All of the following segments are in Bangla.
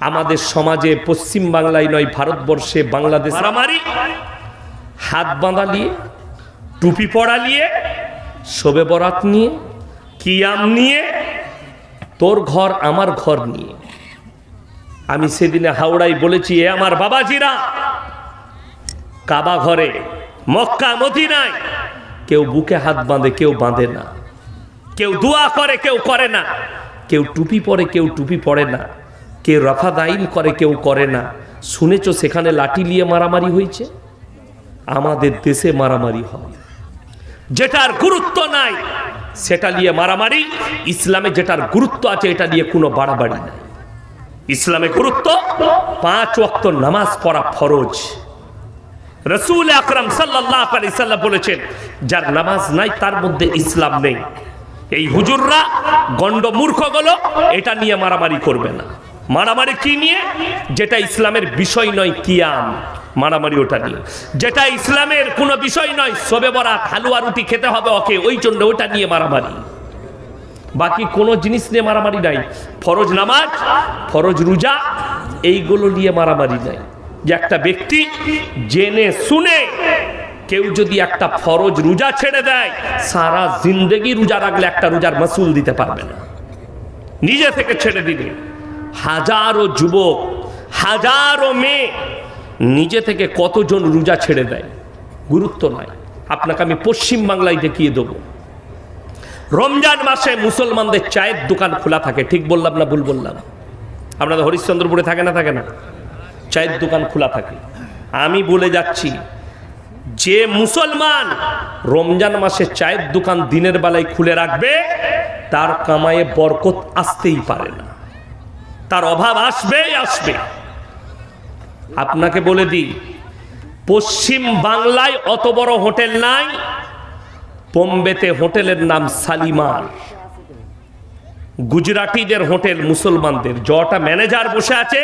আমাদের সমাজে পশ্চিম বাংলায় নয় ভারতবর্ষে বাংলাদেশ মারামারি হাত বাঁধা নিয়ে টুপি পড়া নিয়ে শোবে বরাত নিয়ে কিয়াম নিয়ে তোর ঘর আমার ঘর নিয়ে। আমি সেদিনে হাওড়ায় বলেছি এ আমার বাবাজিরা কাবা ঘরে মক্কা মদিনায় কেউ বুকে হাত বাঁধে কেউ বাঁধে না। কেউ দোয়া করে কেউ করে না। কেউ টুপি পরে কেউ টুপি পরে না। কেউ রফা দাইন করে, কেউ করে না। শুনেছ সেখানে লাঠি নিয়ে মারামারি হয়েছে? আমাদের দেশে মারামারি হয়। যেটার গুরুত্ব নাই, সেটা নিয়ে মারামারি। ইসলামে যেটার গুরুত্ব আছে, এটা নিয়ে কোনো বাড়াবাড়ি নাই। ইসলামে গুরুত্ব, পাঁচ ওয়াক্ত নামাজ পড়া ফরজ। রসুল আকরাম সাল্লাহ আলি বলেছেন, যার নামাজ নাই, তার মধ্যে ইসলাম নেই। এই হুজুররা গণ্ড মূর্খগুলো, এটা নিয়ে মারামারি করবে না। মারামারি কি নিয়ে? যেটা ইসলামের বিষয় নয় কিয়াম। মারামারি ওটা নিয়ে। যেটা ইসলামের কোনো বিষয় নয় সবে বরাত, হালুয়া রুটি খেতে হবে ওকে, ওই জন্য ওটা নিয়ে মারামারি। বাকি কোনো জিনিস নিয়ে মারামারি নাই। ফরজ নামাজ, ফরজ রোজা, এইগুলো নিয়ে মারামারি নাই। যে একটা ব্যক্তি জেনে শুনে কেউ যদি একটা ফরজ রোজা ছেড়ে দেয়, সারা জিন্দেগি রোজা রাখলে একটা রোজার মাসুল দিতে পারবে না। নিজে থেকে ছেড়ে দিলে হাজারো যুবক, হাজারো মেয়ে নিজে থেকে কতজন রোজা ছেড়ে দেয়? গুরুত্ব নয়। আপনাকে আমি পশ্চিম বাংলায় দেখিয়ে দেবো। রমজান মাসে মুসলমানদের চায়ের দোকান খোলা থাকে। ঠিক বললাম না ভুল বললাম? আপনাদের হরিশ্চন্দ্রপুরে থাকে না থাকে না? চায়ের দোকান খোলা থাকে। আমি বলে যাচ্ছি, যে মুসলমান রমজান মাসে চায়ের দোকান দিনের বেলায় খুলে রাখবে, তার কামায়ে বরকত আসতেই পারে না। তার অভাব আসবেই আসবে। আপনাকে বলে দিই, পশ্চিম বাংলায় অত বড় হোটেল নাই, বোম্বেতে হোটেলের নাম সালিমার। গুজরাটিদের হোটেল মুসলমানদের, জটা ম্যানেজার বসে আছে,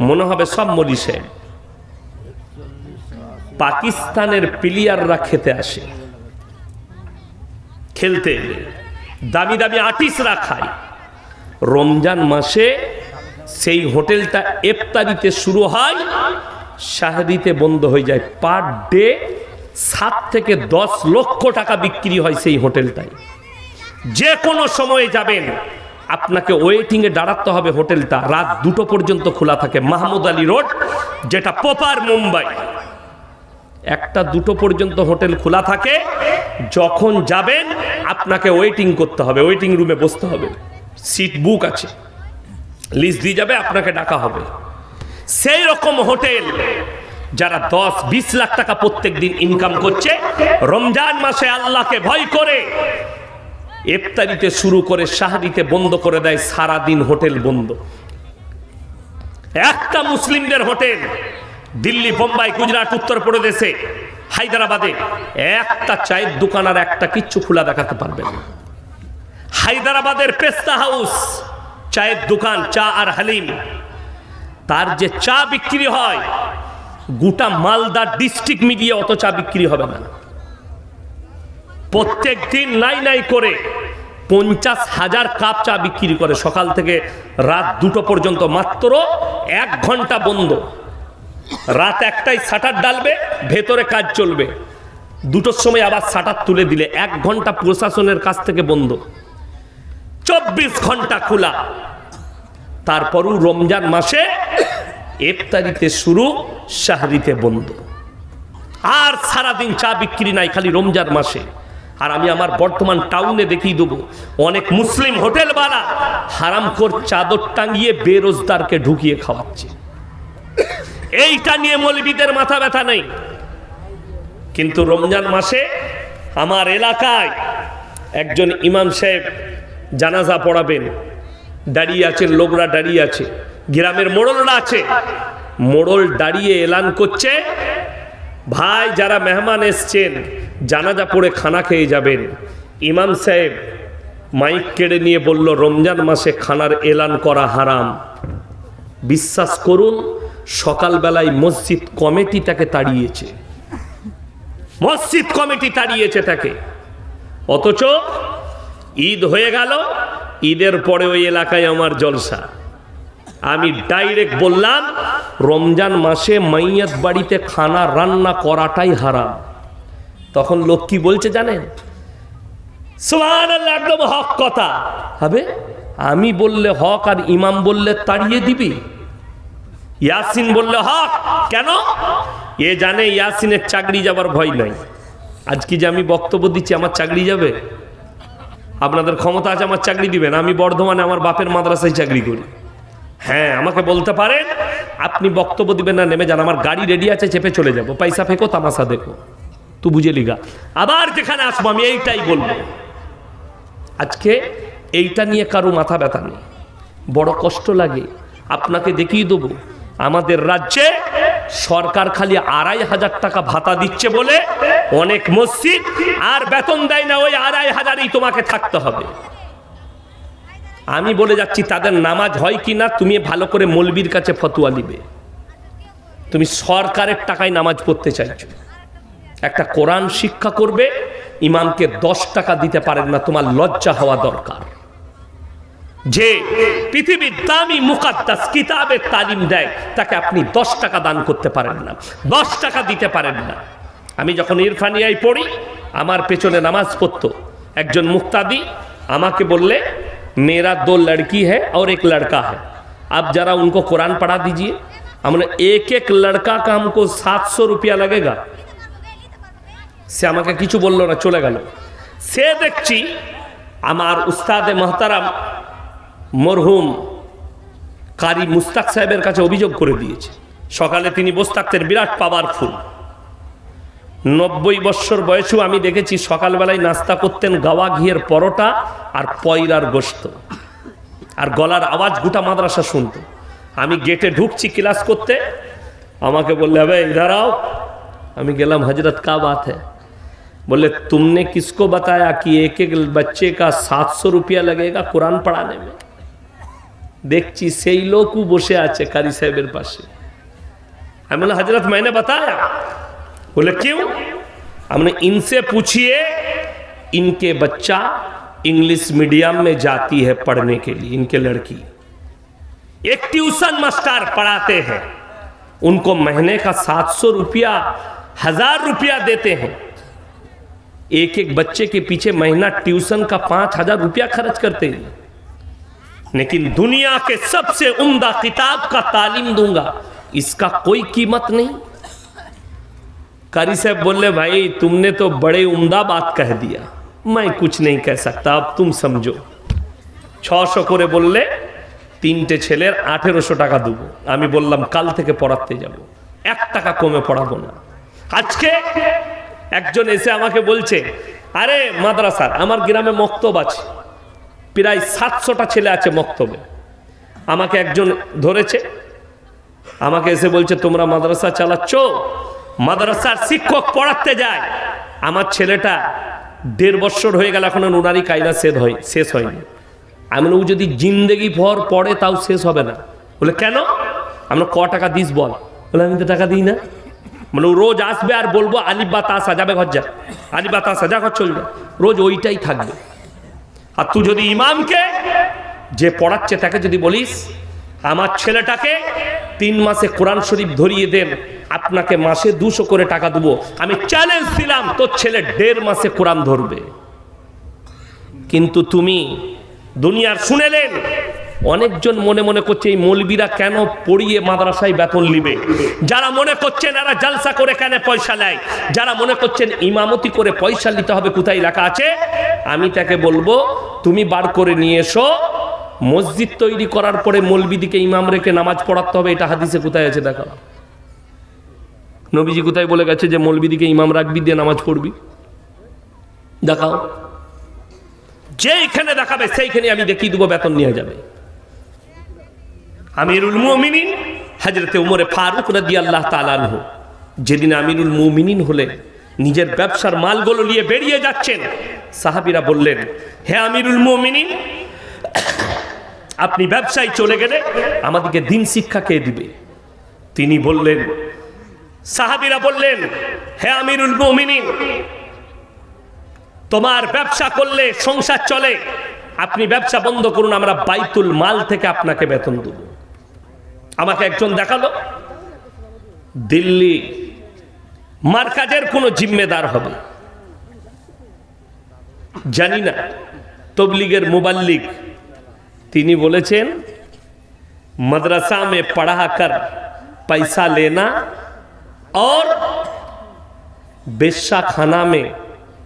মনে হবে সব মরিষে পাকিস্তানের প্লেয়াররা খেতে আসে। খেলতে দামি দামি আর্টিস্টরা খায়। রমজান মাসে সেই হোটেলটা এফতারিতে শুরু হয়, শাহরিতে বন্ধ হয়ে যায়। পার ডে সাত থেকে দশ লক্ষ টাকা বিক্রি হয় সেই হোটেলটায়। যে কোনো সময়ে যাবেন, আপনাকে ওয়েটিংয়ে দাঁড়াতে হবে হোটেলটা। রাত দুটো পর্যন্ত খোলা থাকে, মাহমুদ আলী রোড, যেটা পোপার মুম্বাই। একটা দুটো পর্যন্ত হোটেল খোলা থাকে, যখন যাবেন, আপনাকে ওয়েটিং করতে হবে, ওয়েটিং রুমে বসতে হবে। সিট বুক আছে। লিস্ট দিয়ে যাবে, আপনাকে ডাকা হবে। সেই রকম হোটেল যারা দশ, বিশ লাখ টাকা প্রত্যেক দিন ইনকাম করছে, রমজান মাসে আল্লাহকে ভয় করে ইফতারিতে শুরু করে শাহরিতে বন্ধ করে দেয় সারা দিন হোটেল বন্ধ। একটা মুসলিমদের হোটেল দিল্লি, বোম্বাই, গুজরাট উত্তরপ্রদেশে হায়দ্রাবাদে, একটা চায়ের দোকান আর একটা কিচ্ছু খোলা দেখাতে পারবে না। হায়দ্রাবাদের পেস্তা হাউস চায়ের দোকান, চা আর হালিম। তার যে চা বিক্রি হয়, গোটা মালদা ডিস্ট্রিক্ট মিডিয়ে অত চা বিক্রি হবে না। প্রত্যেক দিন নাই নাই করে পঞ্চাশ হাজার কাপ চা বিক্রি করে। সকাল থেকে রাত দুটো পর্যন্ত মাত্র এক ঘণ্টা বন্ধ। রাত একটাই শাটার ডালবে, ভেতরে কাজ চলবে। দুটোর সময় আবার শাটার তুলে দিলে। এক ঘণ্টা প্রশাসনের কাছ থেকে বন্ধ। চব্বিশ ঘণ্টা খোলা। তারপরও রমজান মাসে ইফতারিতে শুরু, শাহরিতে বন্ধ। আর সারাদিন চা বিক্রি নাই, খালি রমজান মাসে। আর আমি আমার বর্তমান টাউনে দেখিয়ে দেবো, অনেক মুসলিম হোটেল হোটেলওয়ালা হারামখোর চাদর টাঙিয়ে বেরোজদারকে ঢুকিয়ে খাওয়াচ্ছে। এইটা নিয়ে মৌলবীদের মাথা ব্যথা নেই। কিন্তু রমজান মাসে আমার এলাকায় একজন ইমাম সাহেব জানাজা পড়াবেন। দাঁড়িয়ে আছেন, লোকরা দাঁড়িয়ে আছে। গ্রামের মোড়লরা আছে। মোড়ল দাঁড়িয়ে এলান করছে। ভাই, যারা মেহমান এসছেন, জানাজা পড়ে খানা খেয়ে যাবেন। ইমাম সাহেব মাইক কেড়ে নিয়ে বলল, রমজান মাসে খানার এলান করা হারাম। বিশ্বাস করুন, সকালবেলায় মসজিদ কমিটি তাকে তাড়িয়েছে। মসজিদ কমিটি তাড়িয়েছে তাকে। অথচ ঈদ হয়ে গেল, ঈদের পরে ওই এলাকায় আমার জলসা। আমি ডাইরেক্ট বললাম, রমজান মাসে মাইয়াত বাড়িতে খানা রান্না করাটাই হারাম। তখন লোক কি বলছে জানেন? একদম হক কথা। হবে আমি বললে হক আর ইমাম বললে তাড়িয়ে দিবি। ইয়াসিন বললে হক, কেন? এ জানে ইয়াসিনের চাকরি যাবার ভয় নাই। আজকে যে আমি বক্তব্য দিচ্ছি, আমার চাকরি যাবে? আপনাদের ক্ষমতা আছে, আমার চাকরি দিবেন। আমি বর্ধমানে আমার বাপের মাদ্রাসায় চাকরি করি। হ্যাঁ আমাকে বলতে পারেন, আপনি বক্তব্য দিবেন না, নেমে যান। আমার গাড়ি রেডি আছে, চেপে চলে যাব। পয়সা ফেঁকো, তামাশা দেখো। তু বুঝে লিগা। আবার যেখানে আসব, আমি এইটাই বলব। আজকে এইটা নিয়ে কারও মাথা ব্যথা নেই। বড় কষ্ট লাগে। আপনাকে দেখিয়ে দেবো, আমাদের রাজ্যে সরকার খালি আড়াই হাজার টাকা ভাতা দিচ্ছে বলে অনেক মসজিদ আর বেতন দেয় না, ওই আড়াই হাজারই তোমাকে থাকতে হবে। আমি বলে যাচ্ছি, তাদের নামাজ হয় কি না, তুমি ভালো করে মলবির কাছে ফতুয়া নিবে। তুমি সরকারের টাকায় নামাজ পড়তে চাইছো। একটা কোরআন শিক্ষা করবে, ইমামকে দশ টাকা দিতে পারেন না, তোমার লজ্জা হওয়া দরকার। যে পৃথিবীর দামি মুকাদ্দাস কিতাবের তালিম দেয় তাকে আপনি দশ টাকা দান করতে পারেন না দশ টাকা দিতে পারেন না আমি যখন ইরফানিয়ায় পড়ি আমার পেছনে নামাজ পড়তো একজন মুক্তাদি আমাকে বললে मेरा दो लड़की है और एक लड़का है आप जरा उनको कुरान पढ़ा दीजिए हमने एक एक लड़का का हमको सात सौ रुपया लगेगा সে আমাকে কিছু বললো না চলে গেল সে দেখছি আমার উস্তাদে মহতারাম মরহুম কারি মুস্তাক সাহেবের কাছে অভিযোগ করে দিয়েছে সকালে তিনি বসে থাকতেন বিরাট পাওয়ারফুল নব্বই বৎসর বয়সেও আমি দেখেছি সকালবেলায় নাস্তা করতেন গাওয়া ঘিয়ের পরোটা আর পয়লার গোস্ত আর গলার আওয়াজ গোটা মাদ্রাসা শুনতো আমি গেটে ঢুকছি ক্লাস করতে আমাকে বললে হবে ইধার आओ আমি গেলাম हजरत का बात है बोले तुमने किसको बताया कि एक एक बच्चे का सात सौ रुपया लगेगा कुरान पढ़ाने में देखी से ही लोग बसे आछे हज़रत मैंने बताया बोले क्यों हमने इनसे पूछिए इनके बच्चा इंग्लिश मीडियम में जाती है पढ़ने के लिए इनके लड़की एक ट्यूशन मास्टर पढ़ाते हैं उनको महीने का सात सौ रुपया हज़ार रुपया देते हैं एक एक बच्चे के पीछे महीना ट्यूशन का पाँच हज़ार रुपया खर्च करते हैं लेकिन दुनिया के सबसे उम्दा किताब का तालीम दूंगा इसका कोई कीमत नहीं कारी साहब बोले भाई तुमने तो बड़े उम्दा बात कह दिया मैं कुछ नहीं कह सकता अब तुम समझो ছশো করে বললে তিনটে ছেলের আঠেরোশো টাকা দেবো আমি বললাম কাল থেকে পড়াতে যাব এক টাকা কমে পড়াবো না আজকে একজন এসে আমাকে বলছে আরে মাদ্রাসার আমার গ্রামে মক্তব আছে প্রায় সাতশোটা ছেলে আছে মক্তবে। আমাকে একজন ধরেছে। আমাকে এসে বলছে, তোমরা মাদ্রাসা চালাচ্ছ? মাদ্রাসার শিক্ষক পড়াতে যায়। আমার ছেলেটা দেড় বছর হয়ে গেল, এখন নুনারি কায়দা শেষ হয়, শেষ হয়নি। আমি ও যদি জিন্দেগি ভর পড়ে, তাও শেষ হবে না। বলে, কেন? আমরা ক টাকা দিস বল। বলে, আমি তো টাকা দিই না। মানে রোজ আসবে আর বলব, আলিফ বা তাসা যাবে ঘর যা, আলিফ বা তাসা যা ঘর চলবে। রোজ ওইটাই থাকবে। আর তুই যদি ইমামকে যে পড়াচ্ছে তাকে যদি বলিস, আমার ছেলেটাকে তিন মাসে কোরআন শরীফ ধরিয়ে দেন, আপনাকে মাসে দুশো করে টাকা দেবো। আমি চ্যালেঞ্জ দিলাম, তোর ছেলে দেড় মাসে কোরআন ধরবে। কিন্তু তুমি দুনিয়ার শুনেলেন অনেকজন মনে মনে করছে, এই মৌলবীরা কেন পড়িয়ে মাদ্রাসায় বেতন নিবে? যারা মনে করছেন এরা জালসা করে কেন পয়সা নেয়? যারা মনে করছেন ইমামতি করে পয়সা নিতে হবে, কোথায় লেখা আছে? আমি তাকে বলব, তুমি বার করে নিয়ে এসো। মসজিদ তৈরি করার পরে মৌলবিদিকে ইমাম রেখে নামাজ পড়াতে হবে, এটা হাদিসে কোথায় আছে দেখা নবীজি কোথায় বলে গেছে যে, মৌলবিদিকে ইমাম রাখবি, দিয়ে নামাজ পড়বি? দেখাও। যেইখানে দেখাবে, সেইখানে আমি দেখিয়ে দেবো, বেতন নিয়ে যাবে। আমিরুল মুমিনিন হাজরতে উমরে ফারুক রাদি আল্লাহ তালানহ যেদিন আমিরুল মুমিনিন হলেন নিজের ব্যবসার মালগুলো নিয়ে বেরিয়ে যাচ্ছেন, সাহাবিরা বললেন, হে আমিরুল মুমিনিন, আপনি ব্যবসায় চলে গেলে আমাদেরকে দিন শিক্ষা কে দিবে? তিনি বললেন, সাহাবিরা বললেন, হে আমিরুল মুমিনিন, তোমার ব্যবসা করলে সংসার চলে, আপনি ব্যবসা বন্ধ করুন, আমরা বাইতুল মাল থেকে আপনাকে বেতন দেব। আমাকে একজন দেখালো দিল্লি মার্কাজের কোনো জিম্মেদার হবে জানি না তবলিগের মুবাল্লিক তিনি বলেছেন मदरसा में पढ़ा कर पैसा लेना और बेशा खाना में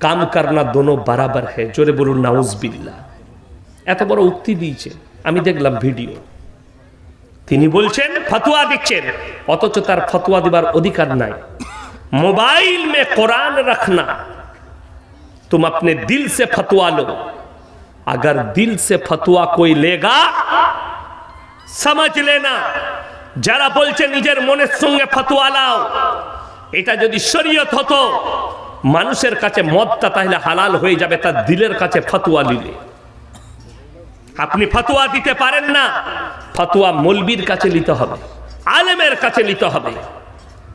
কাম করনা দোনো বরাবর है জোরে বলুন নাউজ বিল্লাহ এত বড় উক্তি দিয়েছে আমি দেখলাম ভিডিও তিনি বলছেন ফতোয়া দিচ্ছেন অথচ তার ফতোয়া দেবার অধিকার নাই मोबाइल में कुरान रखना तुम अपने दिल से फतवा लो अगर दिल से फतवा कोई लेगा সমাজ লেনা যারা বলছে নিজের মনের সঙ্গে ফতোয়া লাও এটা যদি শরীয়ত হতো মানুষের কাছে মদটা তাহলে হালাল হয়ে যাবে তার দিলের কাছে ফতোয়া নিলে আপনি ফতোয়া দিতে পারেন না ফতোয়া মলবির কাছে নিতে হবে, আলেমের কাছে নিতে হবে।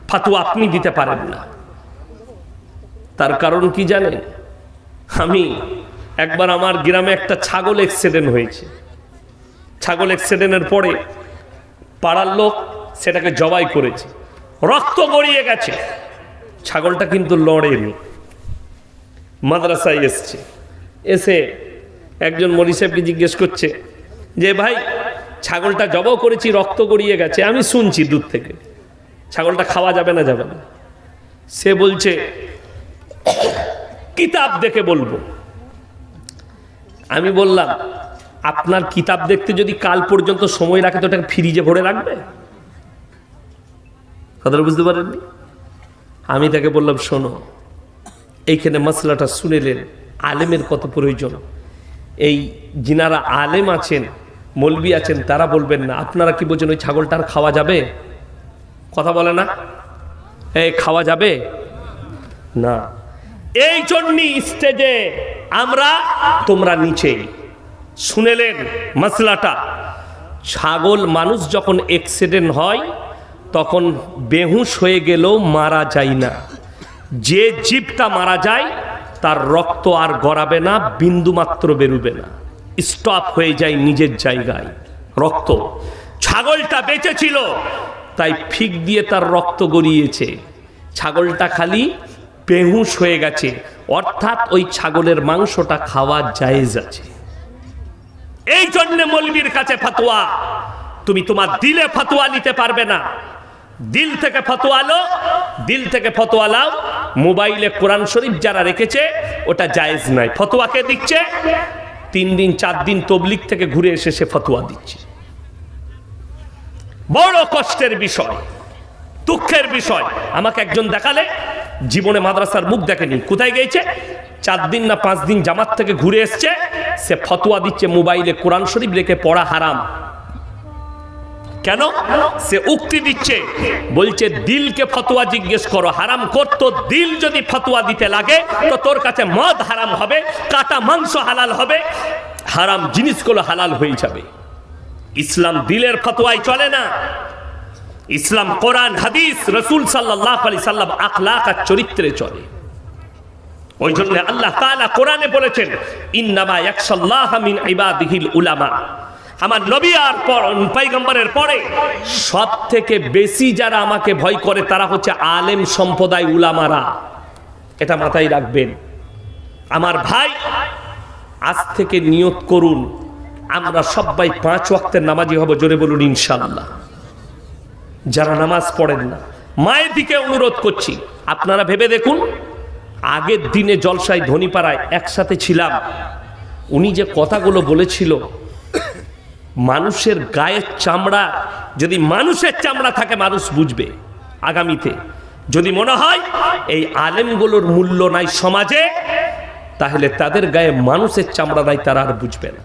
ফাতুয়া আপনি দিতে পারেন না। তার কারণ কি জানেন? আমি একবার আমার গ্রামে একটা ছাগল অ্যাক্সিডেন্ট হয়েছে। ছাগল অ্যাক্সিডেন্টের পরে পাড়ার লোক সেটাকে জবাই করেছে। রক্ত গড়িয়ে গেছে। ছাগলটা কিন্তু লড়েনি। মাদ্রাসায় এসছে। এসে একজন মরি জিজ্ঞেস করছে যে, ভাই ছাগলটা জবাও করেছি, রক্ত গড়িয়ে গেছে। আমি শুনছি দূর থেকে। ছাগলটা খাওয়া যাবে না যাবে না। সে বলছে, কিতাব দেখে বলব। আমি বললাম, আপনার কিতাব দেখতে যদি কাল পর্যন্ত সময় রাখে, তো ওটাকে ফ্রিজে ভরে রাখবে? কথাটা বুঝতে পারেননি? আমি তাকে বললাম, শোনো, এইখানে মশলাটা শুনেলেন আলেমের কত প্রয়োজন। এই যিনারা আলেম আছেন মলবি আছেন, তারা বলবেন না। আপনারা কি বলছেন, ওই ছাগলটা আর খাওয়া যাবে? কথা বলে না? এই, খাওয়া যাবে? না। এই জন্যই স্টেজে আমরা, তোমরা নিচে। শুনেলেন মশলাটা ছাগল মানুষ যখন অ্যাক্সিডেন্ট হয়, তখন বেহুশ হয়ে গেলেও মারা যায় না। যে জীবটা মারা যায়, তার রক্ত আর গড়াবে না বিন্দু মাত্র বেরুবে না। স্টপ হয়ে যায় নিজের জায়গায়। রক্ত। ছাগলটা বেঁচে ছিল, তাই ফিক দিয়ে তার রক্ত গড়িয়েছে। ছাগলটা খালি বেহুশ হয়ে গেছে। অর্থাৎ ওই ছাগলের মাংসটা খাওয়া জায়েজ আছে। এই জন্য মৌলবীর কাছে ফতোয়া, তুমি তোমার দিলে ফতোয়া নিতে পারবে না। দিল থেকে ফতোয়া লো, দিল থেকে ফতোয়া লাও। মোবাইলে কোরআন শরীফ যারা রেখেছে, ওটা জায়েজ নাই ফতোয়াকে দিচ্ছে? তিন দিন, চার দিন তবলিক থেকে ঘুরে এসে সে ফতোয়া দিচ্ছে। বড় কষ্টের বিষয়, দুঃখের বিষয়। আমাকে একজন দেখালে, জীবনে মাদ্রাসার মুখ দেখেনি, কোথায় গিয়েছে? চার দিন না পাঁচ দিন জামাত থেকে ঘুরে এসছে, সে ফতোয়া দিচ্ছে মোবাইলে কোরআন শরীফ রেখে পড়া হারাম। কেন? সে উক্তি দিচ্ছে, বলছে, দিলকে ফতোয়া জিজ্ঞেস করো, হারাম করতো দিল যদি ফতোয়া দিতে লাগে, তো তোর কাছে মদ হারাম হবে, কাটা মাংস হালাল হবে, হারাম জিনিসগুলো হালাল হয়ে যাবে। ইসলাম দিলের ফতোয়ায় চলে না। ইসলাম কোরআন, হাদিস, রসুল সাল্লাহ আলি সাল্লাম আখলাক আর চরিত্রে চলে। ওই জন্য আল্লাহ কোরআনে বলেছেন, ইন্নামা ইয়াকশাল্লাহ মিন ইবাদিহিল উলামা। আমার নবী আর পর পয়গম্বরের পরে সব থেকে বেশি যারা আমাকে ভয় করে তারা হচ্ছে আলেম সম্প্রদায় উলামারা। এটা মাথায় রাখবেন। আমার ভাই, আজ থেকে নিয়ত করুন, আমরা সবাই পাঁচ ওয়াক্তের নামাজি হব, জোরে বলুন ইনশাআল্লাহ। যারা নামাজ পড়েন না, মায়ের দিকে অনুরোধ করছি, আপনারা ভেবে দেখুন, আগের দিনে জলসায় ধনীপাড়ায় একসাথে ছিলাম, উনি যে কথাগুলো বলেছিল মানুষের গায়ের চামড়া, যদি মানুষের চামড়া থাকে, মানুষ বুঝবে আগামীতে। যদি মনে হয় এই আলেমগুলোর মূল্য নাই সমাজে, তাহলে তাদের গায়ে মানুষের চামড়া নাই, তারা আর বুঝবে না।